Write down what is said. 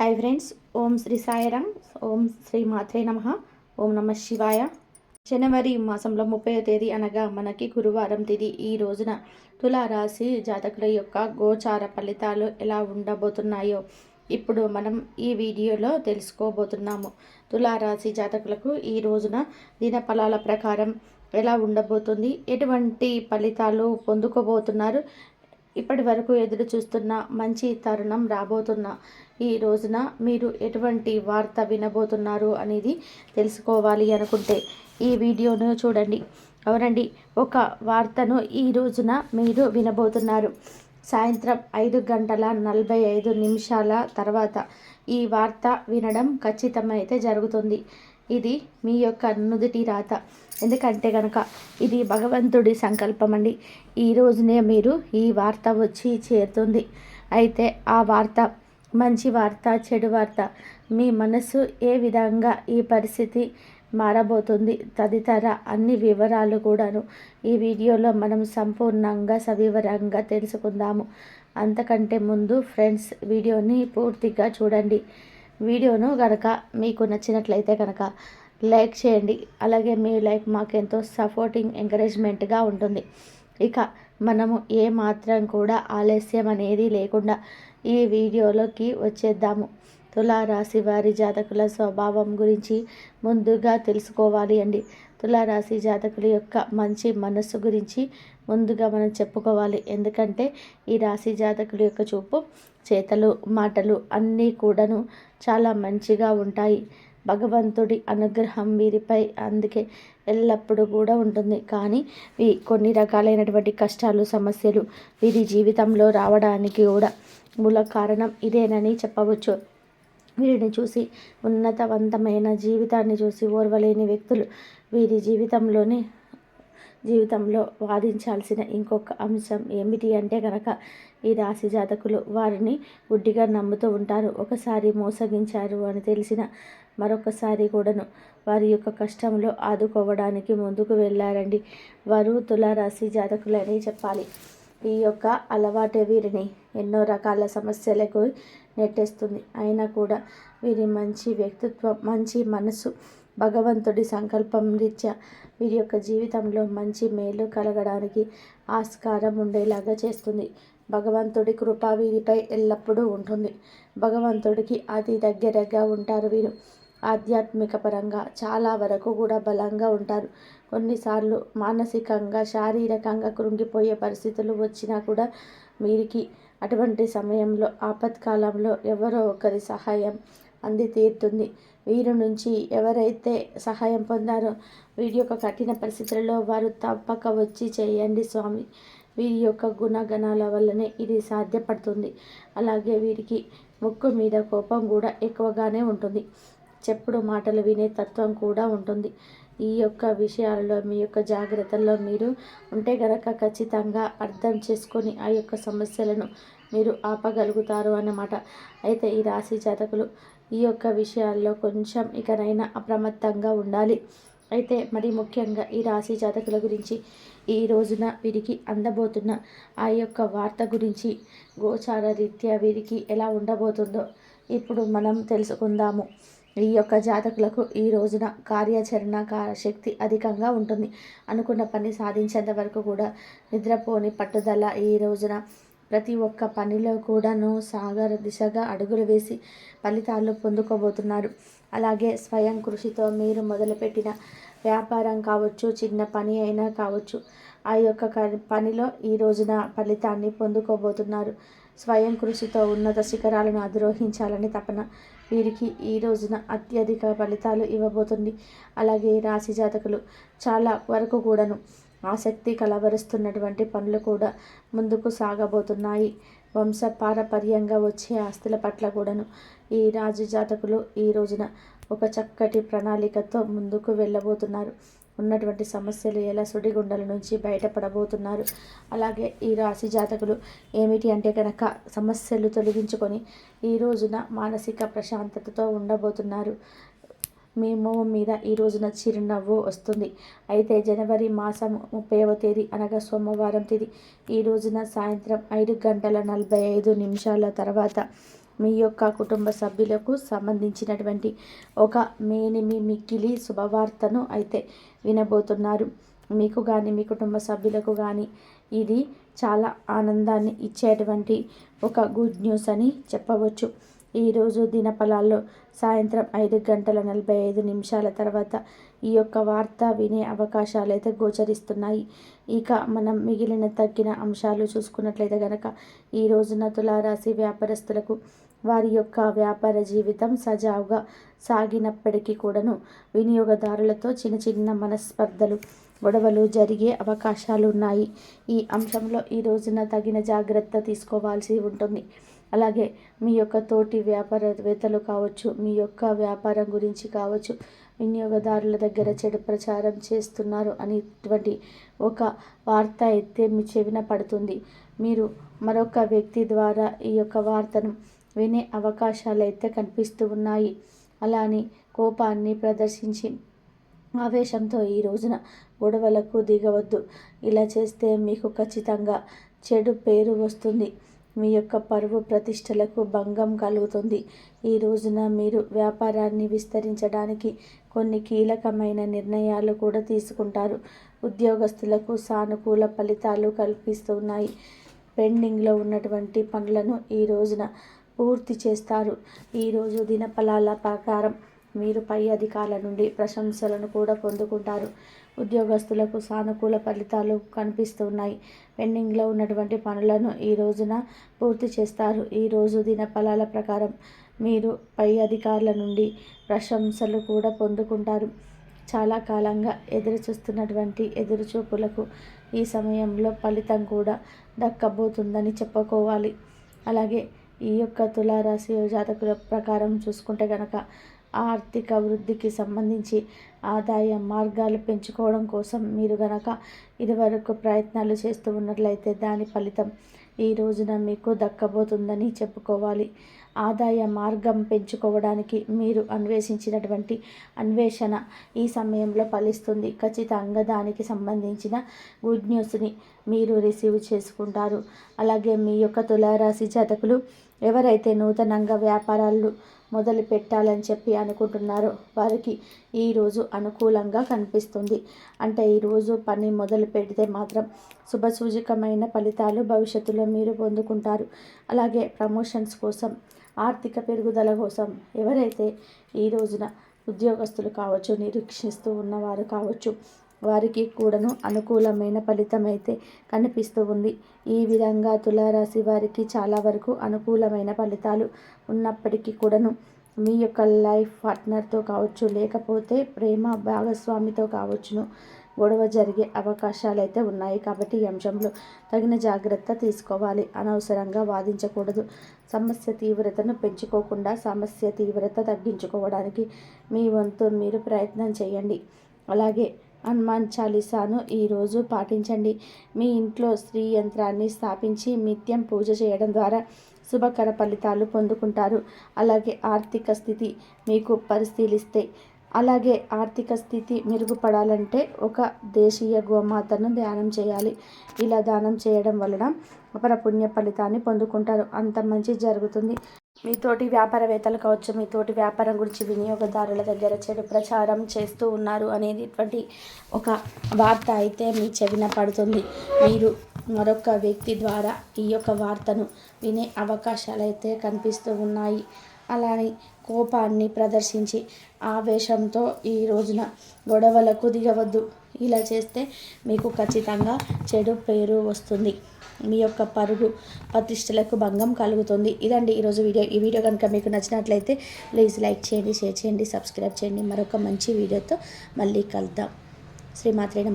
Hi friends Om Shri Sairam Om Shri మాత్రే నమ ఓం నమ శివాయ. జనవరి మాసంలో ముప్పై తేదీ అనగా మనకి గురువారం తేదీ. ఈ రోజున తులారాశి జాతకుల యొక్క గోచార ఫలితాలు ఎలా ఉండబోతున్నాయో ఇప్పుడు మనం ఈ వీడియోలో తెలుసుకోబోతున్నాము. తులారాశి జాతకులకు ఈ రోజున దినఫలాల ప్రకారం ఎలా ఉండబోతుంది ఎటువంటి ఫలితాలు పొందుకోబోతున్నారు ఇప్పటి వరకు ఎదురు చూస్తున్న మంచి తరుణం రాబోతున్న ఈ రోజున మీరు ఎటువంటి వార్త వినబోతున్నారు అనేది తెలుసుకోవాలి అనుకుంటే ఈ వీడియోను చూడండి. అవునండి ఒక వార్తను ఈ రోజున మీరు వినబోతున్నారు. సాయంత్రం ఐదు గంటల నలభై ఐదు నిమిషాల తర్వాత ఈ వార్త వినడం ఖచ్చితమైతే జరుగుతుంది. ఇది మీ యొక్క నుదుటి రాత. ఎందుకంటే కనుక ఇది భగవంతుడి సంకల్పం అండి ఈ రోజునే మీరు ఈ వార్త వచ్చి చేరుతుంది. అయితే ఆ వార్త మంచి వార్త చెడు వార్త మీ మనసు ఏ విధంగా ఈ పరిస్థితి మారబోతుంది తదితర అన్ని వివరాలు కూడాను ఈ వీడియోలో మనం సంపూర్ణంగా సవివరంగా తెలుసుకుందాము. అంతకంటే ముందు ఫ్రెండ్స్ వీడియోని పూర్తిగా చూడండి. వీడియోను కనుక మీకు నచ్చినట్లయితే కనుక లైక్ చేయండి. అలాగే మీ లైక్ మాకెంతో సపోర్టింగ్ ఎంకరేజ్మెంట్గా ఉంటుంది. ఇక మనము ఏ మాత్రం కూడా ఆలస్యం అనేది లేకుండా ఈ వీడియోలోకి వచ్చేద్దాము. తులారాశి వారి జాతకుల స్వభావం గురించి ముందుగా తెలుసుకోవాలి అండి. తులారాశి జాతకుల యొక్క మంచి మనస్సు గురించి ముందుగా మనం చెప్పుకోవాలి. ఎందుకంటే ఈ రాశి జాతకుల యొక్క చూపు చేతలు మాటలు అన్నీ కూడాను చాలా మంచిగా ఉంటాయి. భగవంతుడి అనుగ్రహం వీరిపై అందుకే ఎల్లప్పుడూ కూడా ఉంటుంది. కానీ ఈ కొన్ని రకాలైనటువంటి కష్టాలు సమస్యలు వీరి జీవితంలో రావడానికి కూడా మూల కారణం ఇదేనని చెప్పవచ్చు. వీరిని చూసి ఉన్నతవంతమైన జీవితాన్ని చూసి ఓర్వలేని వ్యక్తులు వీరి జీవితంలోనే జీవితంలో వాదించాల్సిన ఇంకొక అంశం ఏమిటి అంటే గనక ఈ రాశి జాతకులు వారిని గుడ్డిగా నమ్ముతూ ఉంటారు. ఒకసారి మోసగించారు అని తెలిసిన మరొకసారి కూడాను వారి యొక్క కష్టంలో ఆదుకోవడానికి ముందుకు వెళ్ళారండి వారు తులారాశి జాతకులని చెప్పాలి. ఈ యొక్క అలవాటే వీరిని ఎన్నో రకాల సమస్యలకు నెట్టేస్తుంది. అయినా కూడా వీరి మంచి వ్యక్తిత్వం మంచి మనసు భగవంతుడి సంకల్పం రీత్యా వీరి యొక్క జీవితంలో మంచి మేలు కలగడానికి ఆస్కారం ఉండేలాగా చేస్తుంది. భగవంతుడి కృప వీరిపై ఎల్లప్పుడూ ఉంటుంది. భగవంతుడికి అతి దగ్గరగా ఉంటారు వీరు. ఆధ్యాత్మిక పరంగా చాలా వరకు కూడా బలంగా ఉంటారు. కొన్నిసార్లు మానసికంగా శారీరకంగా కృంగిపోయే పరిస్థితులు వచ్చినా కూడా వీరికి అటువంటి సమయంలో ఆపత్కాలంలో ఎవరో ఒకరి సహాయం అంది తీరుతుంది వీరి నుంచి ఎవరైతే సహాయం పొందారో వీరి యొక్క కఠిన పరిస్థితులలో వారు తప్పక వచ్చి చేయండి స్వామి. వీరి యొక్క గుణగణాల వల్లనే ఇది సాధ్యపడుతుంది. అలాగే వీరికి ముక్కు మీద కోపం కూడా ఎక్కువగానే ఉంటుంది. చెప్పుడు మాటలు వినే తత్వం కూడా ఉంటుంది. ఈ యొక్క విషయాలలో మీ యొక్క జాగ్రత్తల్లో మీరు ఉంటే గనక ఖచ్చితంగా అర్థం చేసుకొని ఆ యొక్క సమస్యలను మీరు ఆపగలుగుతారు అన్నమాట. అయితే ఈ రాశి జాతకులు ఈ యొక్క విషయాల్లో కొంచెం ఇకనైనా అప్రమత్తంగా ఉండాలి. అయితే మరి ముఖ్యంగా ఈ రాశి జాతకుల గురించి ఈ రోజున వీరికి అందబోతున్న ఆ యొక్క వార్త గురించి గోచార రీత్యా వీరికి ఎలా ఉండబోతుందో ఇప్పుడు మనం తెలుసుకుందాము. ఈ యొక్క జాతకులకు ఈ రోజున కార్యాచరణ శక్తి అధికంగా ఉంటుంది. అనుకున్న పని సాధించేంత వరకు కూడా నిద్రపోని పట్టుదల ఈ రోజున ప్రతి ఒక్క పనిలో కూడాను సాగర దిశగా అడుగులు వేసి ఫలితాలు పొందుకోబోతున్నారు. అలాగే స్వయం కృషితో మీరు మొదలుపెట్టిన వ్యాపారం కావచ్చు చిన్న పని అయినా కావచ్చు ఆ యొక్క పనిలో ఈ రోజున ఫలితాన్ని పొందుకోబోతున్నారు. స్వయం కృషితో ఉన్నత శిఖరాలను అధిరోహించాలని తపన వీరికి ఈ రోజున అత్యధిక ఫలితాలు ఇవ్వబోతుంది. అలాగే రాశి జాతకులు చాలా వరకు కూడాను ఆసక్తి కలవరుస్తున్నటువంటి పనులు కూడా ముందుకు సాగబోతున్నాయి. వంశ పారపర్యంగా వచ్చే ఆస్తుల పట్ల కూడాను ఈ రాజు జాతకులు ఈ రోజున ఒక చక్కటి ప్రణాళికతో ముందుకు వెళ్ళబోతున్నారు. ఉన్నటువంటి సమస్యలు ఎలా సుడిగుండల నుంచి బయటపడబోతున్నారు? అలాగే ఈ రాశి జాతకులు ఏమిటి అంటే కనుక సమస్యలు తొలగించుకొని ఈ రోజున మానసిక ప్రశాంతతతో ఉండబోతున్నారు. మీ మొహం మీద ఈ రోజున చిరునవ్వు వస్తుంది. అయితే జనవరి మాసం ముప్పైవ తేదీ అనగా సోమవారం తేదీ. ఈ రోజున సాయంత్రం ఐదు గంటల నలభై ఐదు నిమిషాల తర్వాత మీ యొక్క కుటుంబ సభ్యులకు సంబంధించినటువంటి ఒక మేనిమి మిక్కిలి శుభవార్తను అయితే వినబోతున్నారు. మీకు కానీ మీ కుటుంబ సభ్యులకు కానీ ఇది చాలా ఆనందాన్ని ఇచ్చేటువంటి ఒక గుడ్ న్యూస్ అని చెప్పవచ్చు. ఈరోజు దినఫలాల్లో సాయంత్రం ఐదు గంటల నలభై ఐదు నిమిషాల తర్వాత ఈ యొక్క వార్త వినే అవకాశాలు అయితే గోచరిస్తున్నాయి. ఇక మనం మిగిలిన తగ్గిన అంశాలు చూసుకున్నట్లయితే కనుక ఈ రోజున తులారాశి వ్యాపారస్తులకు వారి యొక్క వ్యాపార జీవితం సజావుగా సాగినప్పటికీ కూడాను వినియోగదారులతో చిన్న చిన్న మనస్పర్ధలు గొడవలు జరిగే అవకాశాలు ఉన్నాయి. ఈ అంశంలో ఈ రోజున తగిన జాగ్రత్త తీసుకోవాల్సి ఉంటుంది. అలాగే మీ యొక్క తోటి వ్యాపారవేత్తలు కావచ్చు మీ యొక్క వ్యాపారం గురించి కావచ్చు వినియోగదారుల దగ్గర చెడు ప్రచారం చేస్తున్నారు అనేటువంటి ఒక వార్త అయితే మీ చెవిన పడుతుంది. మీరు మరొక వ్యక్తి ద్వారా ఈ యొక్క వార్తను వినే అవకాశాలు అయితే కనిపిస్తూ ఉన్నాయి. అలానే కోపాన్ని ప్రదర్శించి ఆవేశంతో ఈ రోజున గొడవలకు దిగవద్దు. ఇలా చేస్తే మీకు ఖచ్చితంగా చెడు పేరు వస్తుంది. మీ యొక్క పరువు ప్రతిష్టలకు భంగం కలుగుతుంది. ఈ రోజున మీరు వ్యాపారాన్ని విస్తరించడానికి కొన్ని కీలకమైన నిర్ణయాలు కూడా తీసుకుంటారు. ఉద్యోగస్తులకు సానుకూల ఫలితాలు కల్పిస్తున్నాయి. పెండింగ్లో ఉన్నటువంటి పనులను ఈ రోజున పూర్తి చేస్తారు. ఈరోజు దినఫలాల ప్రకారం మీరు పై అధికారుల నుండి ప్రశంసలను కూడా పొందుకుంటారు. ఉద్యోగస్తులకు సానుకూల ఫలితాలు కనిపిస్తున్నాయి. పెండింగ్లో ఉన్నటువంటి పనులను ఈ రోజున పూర్తి చేస్తారు. ఈరోజు దిన ఫలాల ప్రకారం మీరు పై అధికారుల నుండి ప్రశంసలు కూడా పొందుకుంటారు. చాలా కాలంగా ఎదురు చూస్తున్నటువంటి ఎదురుచూపులకు ఈ సమయంలో ఫలితం కూడా దక్కబోతుందని చెప్పుకోవాలి. అలాగే ఈ యొక్క తులారాశి జాతకుల ప్రకారం చూసుకుంటే కనుక ఆర్థిక వృద్ధికి సంబంధించి ఆదాయ మార్గాలు పెంచుకోవడం కోసం మీరు గనక ఇదివరకు ప్రయత్నాలు చేస్తూ ఉన్నట్లయితే దాని ఫలితం ఈ రోజున మీకు దక్కబోతుందని చెప్పుకోవాలి. ఆదాయ మార్గం పెంచుకోవడానికి మీరు అన్వేషించినటువంటి అన్వేషణ ఈ సమయంలో ఫలిస్తుంది. ఖచ్చితంగా దానికి సంబంధించిన గుడ్ న్యూస్ని మీరు రిసీవ్ చేసుకుంటారు. అలాగే మీ యొక్క తులారాశి జాతకులు ఎవరైతే నూతనంగా వ్యాపారాలు మొదలు పెట్టాలని చెప్పి అనుకుంటున్నారో. వారికి ఈరోజు అనుకూలంగా కనిపిస్తుంది. అంటే ఈరోజు పని మొదలు పెడితే మాత్రం శుభసూచకమైన ఫలితాలు భవిష్యత్తులో మీరు పొందుకుంటారు. అలాగే ప్రమోషన్స్ కోసం ఆర్థిక పెరుగుదల కోసం ఎవరైతే ఈ రోజున ఉద్యోగస్తులు కావచ్చు నిరీక్షిస్తూ ఉన్నవారు కావచ్చు వారికి కూడాను అనుకూలమైన ఫలితం అయితే కనిపిస్తూ ఉంది. ఈ విధంగా తులారాశి వారికి చాలా వరకు అనుకూలమైన ఫలితాలు ఉన్నప్పటికీ కూడాను మీ యొక్క లైఫ్ పార్ట్నర్తో కావచ్చు లేకపోతే ప్రేమ భాగస్వామితో కావచ్చును. గొడవ జరిగే అవకాశాలు అయితే ఉన్నాయి కాబట్టి ఈ అంశంలో తగిన జాగ్రత్త తీసుకోవాలి. అనవసరంగా వాదించకూడదు. సమస్య తీవ్రతను పెంచుకోకుండా సమస్య తీవ్రత తగ్గించుకోవడానికి మీ వంతు మీరు ప్రయత్నం చేయండి. అలాగే హనుమాన్ చాలీసాను ఈరోజు పాటించండి. మీ ఇంట్లో స్త్రీ యంత్రాన్ని స్థాపించి నిత్యం పూజ చేయడం ద్వారా శుభకర ఫలితాలు పొందుకుంటారు. అలాగే ఆర్థిక స్థితి మీకు పరిశీలిస్తే అలాగే ఆర్థిక స్థితి మెరుగుపడాలంటే ఒక దేశీయ గోమాతను ధ్యానం చేయాలి. ఇలా దానం చేయడం వలన అపర పుణ్య ఫలితాన్ని పొందుకుంటారు. అంత మంచి జరుగుతుంది. మీతోటి వ్యాపారవేత్తలు కావచ్చు మీతోటి వ్యాపారం గురించి వినియోగదారుల దగ్గర చెడు ప్రచారం చేస్తూ ఉన్నారు అనేటువంటి ఒక వార్త అయితే మీ చెవిన పడుతుంది. మీరు మరొక వ్యక్తి ద్వారా ఈ యొక్క వార్తను వినే అవకాశాలు అయితే కనిపిస్తూ ఉన్నాయి. అలానే కోపాన్ని ప్రదర్శించి ఆవేశంతో ఈ రోజున గొడవలకు దిగవద్దు. ఇలా చేస్తే మీకు ఖచ్చితంగా చెడు పేరు వస్తుంది. మీ యొక్క పరుగు ప్రతిష్టలకు భంగం కలుగుతుంది. ఇదండి ఈరోజు వీడియో. ఈ వీడియో కనుక మీకు నచ్చినట్లయితే ప్లీజ్ లైక్ చేయండి షేర్ చేయండి సబ్స్క్రైబ్ చేయండి. మరొక మంచి వీడియోతో మళ్ళీ కలుద్దాం. శ్రీమాత్రేణ